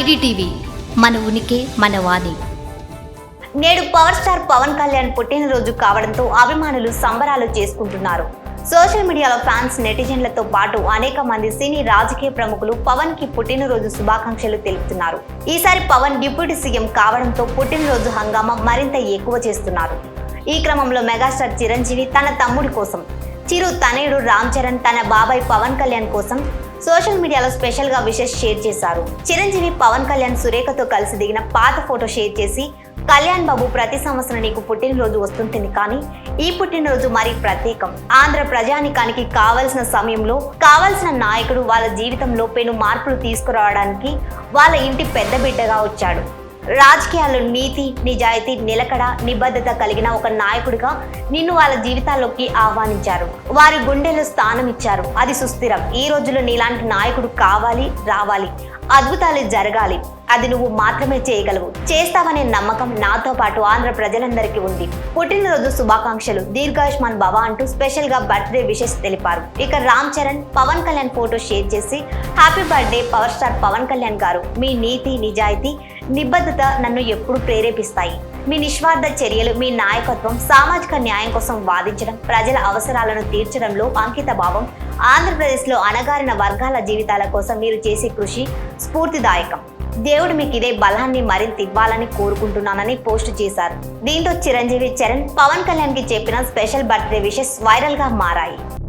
IDTV మన ఉనికి మన వాణి. నేడు పవర్ స్టార్ పవన్ కళ్యాణ్ పుట్టినరోజు కావడంతో అభిమానులు సంబరాలు చేసుకుంటున్నారు. సోషల్ మీడియాలో ఫ్యాన్స్ నెటిజన్లతో పాటు అనేక మంది సినీ రాజకీయ ప్రముఖులు పవన్కి పుట్టినరోజు శుభాకాంక్షలు తెలుపుతున్నారు. ఈసారి పవన్ డిప్యూటీ సీఎం కావడంతో పుట్టినరోజు హంగామా మరింత ఎక్కువ చేస్తున్నారు. ఈ క్రమంలో మెగాస్టార్ చిరంజీవి తన తమ్ముడి కోసం చిరు తనయుడు రామ్ చరణ్ తన బాబాయ్ పవన్ కళ్యాణ్ కోసం సోషల్ మీడియాలో స్పెషల్గా విషెస్ షేర్ చేశారు. చిరంజీవి పవన్ కళ్యాణ్ సురేఖతో కలిసి దిగిన పాత ఫోటో షేర్ చేసి కళ్యాణ్ బాబు ప్రతి సంవత్సరం నీకు పుట్టినరోజు వస్తుంటుంది కానీ ఈ పుట్టినరోజు మరీ ప్రత్యేకం. ఆంధ్ర ప్రజానికానికి కావలసిన సమయంలో కావలసిన నాయకుడు వాళ్ళ జీవితంలో పెను మార్పులు తీసుకురావడానికి వాళ్ళ ఇంటి పెద్ద బిడ్డగా వచ్చాడు. రాజకీయాల్లో నీతి నిజాయితీ నిలకడ నిబద్ధత కలిగిన ఒక నాయకుడిగా నిన్ను వాళ్ళ జీవితాల్లోకి ఆహ్వానించారు. వారి గుండెలో స్థానం ఇచ్చారు. అది సుస్థిరం. ఈ రోజుల్లో నీలాంటి నాయకుడు కావాలి రావాలి. అద్భుతాలు జరగాలి. అది నువ్వు మాత్రమే చేయగలవు. చేస్తావనే నమ్మకం నాతో పాటు ఆంధ్ర ప్రజలందరికీ ఉంది. పుట్టినరోజు శుభాకాంక్షలు. దీర్ఘాయుష్మాన్ భవ అంటూ స్పెషల్గా బర్త్డే విషెస్ తెలిపారు. ఇక రామ్ చరణ్ పవన్ కళ్యాణ్ ఫోటో షేర్ చేసి happy birthday power star Pawan Kalyan garu. మీ నీతి నిజాయితీ నిబద్ధత నన్ను ఎప్పుడు ప్రేరేపిస్తాయి. మీ నిస్వార్థ చర్యలు మీ నాయకత్వం సామాజిక న్యాయం కోసం వాదించడం ప్రజల అవసరాలను తీర్చడంలో అంకిత భావం ఆంధ్రప్రదేశ్లో అణగారిన వర్గాల జీవితాల కోసం మీరు చేసే కృషి స్ఫూర్తిదాయకం. దేవుడు మీకు ఇదే బలాన్ని మరింత ఇవ్వాలని కోరుకుంటున్నానని పోస్ట్ చేశారు. దీంతో చిరంజీవి చరణ్ పవన్ కళ్యాణ్కి చెప్పిన స్పెషల్ బర్త్డే విషెస్ వైరల్గా మారాయి.